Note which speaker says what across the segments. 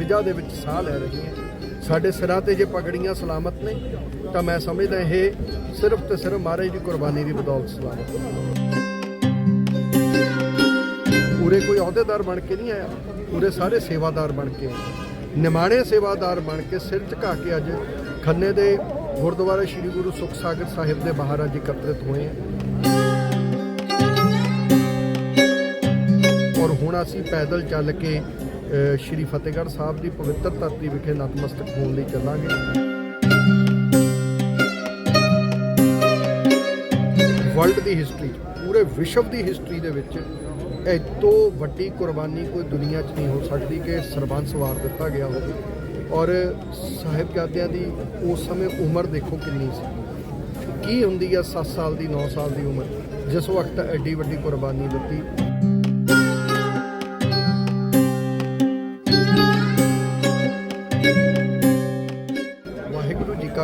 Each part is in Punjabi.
Speaker 1: ਫਿਜ਼ਾ ਦੇ ਵਿੱਚ ਸਾਹ ਲੈ ਰਹੀ ਹੈ। ਸਾਡੇ ਸਿਰਾਂ ਤੇ ਜੇ ਪਗੜੀਆਂ ਸਲਾਮਤ ਨੇ, ਤਾਂ ਮੈਂ ਸਮਝਦਾ ਇਹ ਸਿਰਫ ਤੇ ਸਿਰਫ ਮਹਾਰਾਜ ਦੀ ਕੁਰਬਾਨੀ ਦੀ ਬਦੌਲਤ ਸਲਾਮਤ ਨੇ। ਪੂਰੇ ਕੋਈ ਅਹੁਦੇਦਾਰ ਬਣ ਕੇ ਨਹੀਂ ਆਇਆ, ਪੂਰੇ ਸਾਰੇ ਸੇਵਾਦਾਰ ਬਣ ਕੇ ਆਏ। ਨਿਮਾਣੇ ਸੇਵਾਦਾਰ ਬਣ ਕੇ ਸਿਰ ਝੁਕਾ ਕੇ ਅੱਜ ਖੰਨੇ ਦੇ ਗੁਰਦੁਆਰਾ ਸ੍ਰੀ ਗੁਰੂ ਸੁਖ ਸਾਗਰ ਸਾਹਿਬ ਦੇ ਬਾਹਰ ਅੱਜ ਇਕੱਤਰਿਤ ਹੋਏ ਹਾਂ। ਔਰ ਹੁਣ ਅਸੀਂ ਪੈਦਲ ਚੱਲ ਕੇ ਸ਼੍ਰੀ ਫਤਿਹਗੜ੍ਹ ਸਾਹਿਬ ਦੀ ਪਵਿੱਤਰ ਧਰਤੀ ਵਿਖੇ ਨਤਮਸਤਕ ਹੋਣ ਲਈ ਚੱਲਾਂਗੇ। ਵਰਲਡ ਦੀ ਹਿਸਟਰੀ ਪੂਰੇ ਵਿਸ਼ਵ ਦੀ ਹਿਸਟਰੀ ਦੇ ਵਿੱਚ ਇਹ ਵੱਡੀ ਕੁਰਬਾਨੀ ਕੋਈ ਦੁਨੀਆ 'ਚ ਨਹੀਂ ਹੋ ਸਕਦੀ ਕਿ ਸਰਬੰਸ ਵਾਰ ਦਿੱਤਾ ਗਿਆ ਹੋਵੇ। ਔਰ ਸਾਹਿਬਜ਼ਾਦਿਆਂ ਦੀ ਉਸ ਸਮੇਂ ਉਮਰ ਦੇਖੋ ਕਿੰਨੀ ਸੀ। ਕੀ ਹੁੰਦੀ ਆ 7 ਸਾਲ ਦੀ 9 ਸਾਲ ਦੀ ਉਮਰ? ਜਿਸ ਵਕਤ ਐਡੀ ਵੱਡੀ ਕੁਰਬਾਨੀ ਦਿੱਤੀ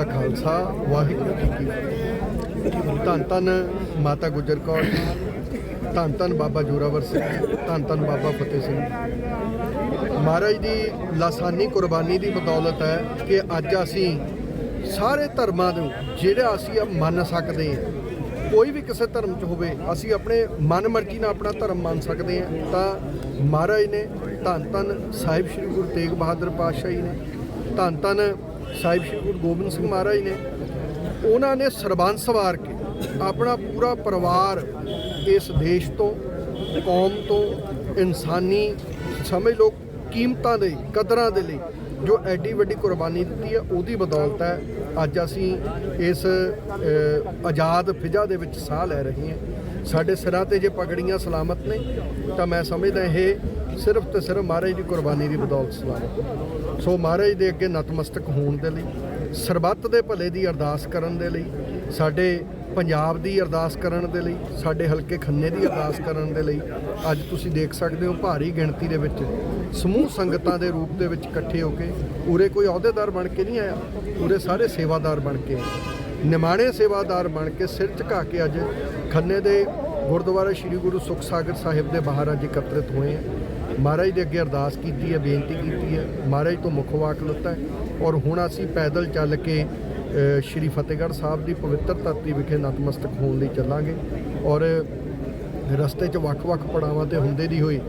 Speaker 1: ਖਾਲਸਾ, ਵਾਹਿਗੁਰੂ ਜੀ ਕੀ ਫਤਿਹ। ਧੰਨ ਧੰਨ ਮਾਤਾ ਗੁਜਰ ਕੌਰ ਜੀ, ਧੰਨ ਧੰਨ ਬਾਬਾ ਜੋਰਾਵਰ ਸਿੰਘ ਜੀ, ਧੰਨ ਧੰਨ ਬਾਬਾ ਫਤਿਹ ਸਿੰਘ ਮਹਾਰਾਜ ਦੀ ਲਾਸਾਨੀ ਕੁਰਬਾਨੀ ਦੀ ਬਦੌਲਤ ਹੈ ਕਿ ਅੱਜ ਅਸੀਂ ਸਾਰੇ ਧਰਮਾਂ ਨੂੰ ਜਿਹੜਾ ਅਸੀਂ ਮੰਨ ਸਕਦੇ ਹਾਂ, ਕੋਈ ਵੀ ਕਿਸੇ ਧਰਮ 'ਚ ਹੋਵੇ, ਅਸੀਂ ਆਪਣੇ ਮਨ ਮਰਜ਼ੀ ਨਾਲ ਆਪਣਾ ਧਰਮ ਮੰਨ ਸਕਦੇ ਹਾਂ, ਤਾਂ ਮਹਾਰਾਜ ਨੇ ਧੰਨ ਧੰਨ ਸਾਹਿਬ ਸ੍ਰੀ ਗੁਰੂ ਤੇਗ ਬਹਾਦਰ ਪਾਤਸ਼ਾਹ ਜੀ ਨੇ ਧੰਨ ਧੰਨ ਸਾਹਿਬ ਸ੍ਰੀ ਗੁਰੂ ਗੋਬਿੰਦ ਸਿੰਘ ਮਹਾਰਾਜ ਨੇ, ਉਹਨਾਂ ਨੇ ਸਰਬੰਸ ਸਵਾਰ ਕੇ ਆਪਣਾ ਪੂਰਾ ਪਰਿਵਾਰ ਇਸ ਦੇਸ਼ ਤੋਂ, ਕੌਮ ਤੋਂ, ਇਨਸਾਨੀ ਸਮਝ ਲਓ, ਕੀਮਤਾਂ ਦੇ ਕਦਰਾਂ ਦੇ ਲਈ, ਜੋ ਐਡੀ ਵੱਡੀ ਕੁਰਬਾਨੀ ਦਿੱਤੀ ਹੈ, ਉਹਦੀ ਬਦੌਲਤ ਹੈ, ਅੱਜ ਅਸੀਂ ਇਸ ਆਜ਼ਾਦ ਫਿਜ਼ਾ ਦੇ ਵਿੱਚ ਸਾਹ ਲੈ ਰਹੇ ਹਾਂ। ਸਾਡੇ ਸਿਰਾਂ ਤੇ ਜੇ ਪਗੜੀਆਂ ਸਲਾਮਤ ਨੇ, ਤਾਂ ਮੈਂ ਸਮਝਦਾ ਇਹ ਸਿਰਫ ਤੇ ਸਿਰਫ ਮਹਾਰਾਜ ਦੀ ਕੁਰਬਾਨੀ ਦੀ ਬਦੌਲਤ ਸਲਾਮਤ ਸੋ ਮਹਾਰਾਜ ਦੇ ਅੱਗੇ ਨਤਮਸਤਕ ਹੋਣ ਦੇ ਲਈ, ਸਰਬੱਤ ਦੇ ਭਲੇ ਦੀ ਅਰਦਾਸ ਕਰਨ ਦੇ ਲਈ, ਸਾਡੇ ਪੰਜਾਬ ਦੀ ਅਰਦਾਸ ਕਰਨ ਦੇ ਲਈ, ਸਾਡੇ ਹਲਕੇ ਖੰਨੇ ਦੀ ਅਰਦਾਸ ਕਰਨ ਦੇ ਲਈ, ਅੱਜ ਤੁਸੀਂ ਦੇਖ ਸਕਦੇ ਹੋ ਭਾਰੀ ਗਿਣਤੀ ਦੇ ਵਿੱਚ ਸਮੂਹ ਸੰਗਤਾਂ ਦੇ ਰੂਪ ਦੇ ਵਿੱਚ ਇਕੱਠੇ ਹੋ ਕੇ ਉਰੇ ਕੋਈ ਅਹੁਦੇਦਾਰ ਬਣ ਕੇ ਨਹੀਂ ਆਇਆ, ਉਰੇ ਸਾਰੇ ਸੇਵਾਦਾਰ ਬਣ ਕੇ ਆਏ। ਨਿਮਾਣੇ ਸੇਵਾਦਾਰ ਬਣ ਕੇ ਸਿਰ ਝੁਕਾ ਕੇ ਅੱਜ ਖੰਨੇ ਦੇ ਗੁਰਦੁਆਰਾ ਸ੍ਰੀ ਗੁਰੂ ਸੁਖ ਸਾਗਰ ਸਾਹਿਬ ਦੇ ਬਾਹਰ ਅੱਜ ਇਕੱਤਰਿਤ ਹੋਏ ਹਾਂ ਮਹਾਰਾਜ ਦੇ ਅੱਗੇ ਅਰਦਾਸ ਕੀਤੀ ਹੈ, ਬੇਨਤੀ ਕੀਤੀ ਹੈ, ਮਹਾਰਾਜ ਤੋਂ ਮੁੱਖ ਵਾਕ ਲਿੱਤਾ ਔਰ ਹੁਣ ਅਸੀਂ ਪੈਦਲ ਚੱਲ ਕੇ ਸ਼੍ਰੀ ਫਤਿਹਗੜ੍ਹ ਸਾਹਿਬ ਦੀ ਪਵਿੱਤਰ ਧਰਤੀ ਵਿਖੇ ਨਤਮਸਤਕ ਹੋਣ ਲਈ ਚੱਲਾਂਗੇ ਔਰ ਰਸਤੇ 'ਚ ਵੱਖ-ਵੱਖ ਪੜਾਵਾਂ ਤੇ ਹੁੰਦੇ ਦੀ ਹੋਈ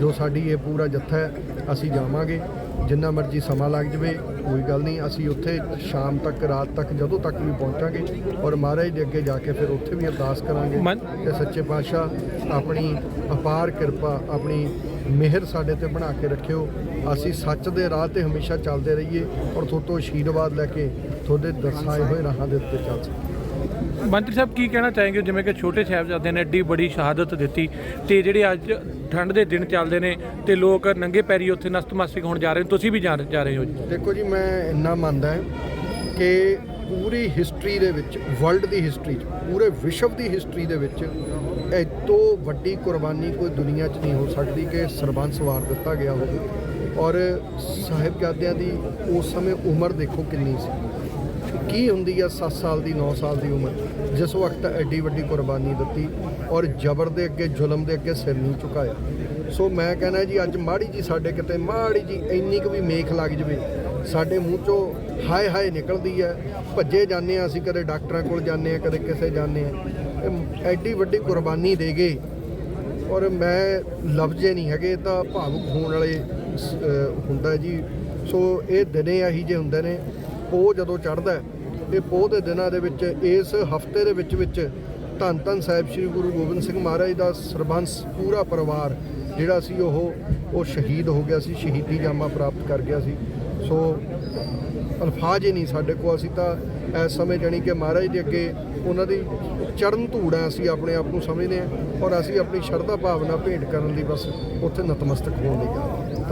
Speaker 1: ਜੋ ਸਾਡੀ ਇਹ ਪੂਰਾ ਜੱਥਾ ਹੈ, ਅਸੀਂ ਜਾਵਾਂਗੇ। ਜਿੰਨਾ ਮਰਜ਼ੀ ਸਮਾਂ ਲੱਗ ਜਵੇ ਕੋਈ ਗੱਲ ਨਹੀਂ ਅਸੀਂ ਉੱਥੇ ਸ਼ਾਮ ਤੱਕ ਰਾਤ ਤੱਕ ਜਦੋਂ ਤੱਕ ਵੀ ਪਹੁੰਚਾਂਗੇ ਔਰ ਮਹਾਰਾਜ ਦੇ ਅੱਗੇ ਜਾ ਕੇ ਫਿਰ ਉੱਥੇ ਵੀ ਅਰਦਾਸ ਕਰਾਂਗੇ ਕਿ ਸੱਚੇ ਪਾਤਸ਼ਾਹ ਆਪਣੀ ਅਪਾਰ ਕਿਰਪਾ ਆਪਣੀ ਮਿਹਰ ਸਾਡੇ ਤੇ ਬਣਾ ਕੇ ਰੱਖਿਓ। ਅਸੀਂ ਸੱਚ ਦੇ ਰਾਹ ਤੇ ਹਮੇਸ਼ਾ ਚੱਲਦੇ ਰਹੀਏ ਔਰ ਤੁਹਾਤੋਂ ਆਸ਼ੀਰਵਾਦ ਲੈ ਕੇ ਤੁਹਾਡੇ ਦਰਸਾਏ ਹੋਏ ਰਾਹਾਂ ਦੇ ਉੱਤੇ ਚੱਲ ਸਕੀਏ।
Speaker 2: ਮੰਤਰੀ ਸਾਹਿਬ, ਕੀ ਕਹਿਣਾ ਚਾहेंगे ਜਿਵੇਂ ਕਿ ਛੋਟੇ ਸਾਹਿਬਜ਼ਾਦੇ ਨੇ ਐਡੀ ਬੜੀ ਸ਼ਹਾਦਤ ਦਿੱਤੀ ਤੇ ਜਿਹੜੇ ਅੱਜ ਠੰਡ ਦੇ ਦਿਨ ਚੱਲਦੇ ਨੇ ਤੇ ਲੋਕ ਨੰਗੇ ਪੈਰੀ ਉੱਥੇ ਨਸਤਮਸਤਕ ਹੋਣ ਜਾ ਰਹੇ ਨੇ, ਤੁਸੀਂ ਵੀ ਜਾ ਜਾ ਰਹੇ ਹੋ ਜੀ?
Speaker 1: ਦੇਖੋ ਜੀ, ਮੈਂ ਇੰਨਾ ਮੰਨਦਾ ਹਾਂ ਕਿ ਪੂਰੀ ਹਿਸਟਰੀ ਦੇ ਵਿੱਚ ਵਰਲਡ ਦੀ ਹਿਸਟਰੀ 'ਚ, ਪੂਰੇ ਵਿਸ਼ਵ ਦੀ ਹਿਸਟਰੀ ਦੇ ਵਿੱਚ ਇਹ ਵੱਡੀ ਕੁਰਬਾਨੀ ਕੋਈ ਦੁਨੀਆ 'ਚ ਨਹੀਂ ਹੋ ਸਕਦੀ ਕਿ ਸਰਬੰਸ ਵਾਰ ਦਿੱਤਾ ਗਿਆ ਹੋਵੇ। ਔਰ ਸਾਹਿਬਜ਼ਾਦਿਆਂ ਦੀ ਉਸ ਸਮੇਂ ਉਮਰ ਦੇਖੋ ਕਿੰਨੀ ਸੀ। ਕੀ ਹੁੰਦੀ ਆ 7 ਸਾਲ ਦੀ 9 ਸਾਲ ਦੀ ਉਮਰ? ਜਿਸ ਵਕਤ ਐਡੀ ਵੱਡੀ ਕੁਰਬਾਨੀ ਦਿੱਤੀ ਔਰ ਜ਼ਬਰ ਦੇ ਅੱਗੇ, ਜ਼ੁਲਮ ਦੇ ਅੱਗੇ ਸਿਰ ਨਹੀਂ ਝੁਕਾਇਆ। ਸੋ ਮੈਂ ਕਹਿੰਦਾ ਜੀ, ਅੱਜ ਮਾੜੀ ਜੀ ਸਾਡੇ ਕਿਤੇ, ਮਾੜੀ ਜੀ ਇੰਨੀ ਕੁ ਵੀ ਮੇਖ ਲੱਗ ਜਵੇ, ਸਾਡੇ ਮੂੰਹ ਚੋਂ ਹਾਏ ਹਾਏ ਨਿਕਲਦੀ ਹੈ ਭੱਜੇ ਜਾਂਦੇ ਆ ਅਸੀਂ, ਕਦੇ ਡਾਕਟਰਾਂ ਕੋਲ ਜਾਂਦੇ ਆ, ਕਦੇ ਕਿਸੇ ਜਾਂਦੇ ਆ। ਇਹ ਐਡੀ ਵੱਡੀ ਕੁਰਬਾਨੀ ਦੇ ਗਏ ਔਰ ਮੈਂ ਲਫ਼ਜ਼ੇ ਨਹੀਂ ਹੈਗੇ ਤਾਂ ਭਾਵੁਕ ਹੋਣ ਵਾਲੇ ਹੁੰਦਾ ਜੀ। ਸੋ ਇਹ ਦਿਨੇ ਆਹੀ ਜੇ ਹੁੰਦੇ ਨੇ, ਉਹ ਜਦੋਂ ਚੜ੍ਹਦਾ ਇਹ ਪੋਹ ਦੇ ਦਿਨਾਂ ਦੇ ਵਿੱਚ, ਇਸ ਹਫ਼ਤੇ ਦੇ ਵਿੱਚ ਵਿੱਚ ਧੰਨ ਧੰਨ ਸਾਹਿਬ ਸ੍ਰੀ ਗੁਰੂ ਗੋਬਿੰਦ ਸਿੰਘ ਮਹਾਰਾਜ ਦਾ ਸਰਬੰਸ ਪੂਰਾ ਪਰਿਵਾਰ ਜਿਹੜਾ ਸੀ ਉਹ ਉਹ ਸ਼ਹੀਦ ਹੋ ਗਿਆ ਸੀ, ਸ਼ਹੀਦੀ ਜਾਮਾ ਪ੍ਰਾਪਤ ਕਰ ਗਿਆ ਸੀ। ਸੋ ਅਲਫਾਜ਼ ਹੀ ਨਹੀਂ ਸਾਡੇ ਕੋਲ, ਅਸੀਂ ਤਾਂ ਇਸ ਸਮੇਂ ਜਾਣੀ ਕਿ ਮਹਾਰਾਜ ਦੇ ਅੱਗੇ ਉਹਨਾਂ ਦੀ ਚਰਨ ਧੂੜਾ ਅਸੀਂ ਆਪਣੇ ਆਪ ਨੂੰ ਸਮਝਦੇ ਹਾਂ ਔਰ ਅਸੀਂ ਆਪਣੀ ਸ਼ਰਧਾ ਭਾਵਨਾ ਭੇਂਟ ਕਰਨ ਲਈ ਬਸ ਉੱਥੇ ਨਤਮਸਤਕ ਹੋਣ ਲਈ ਜਾ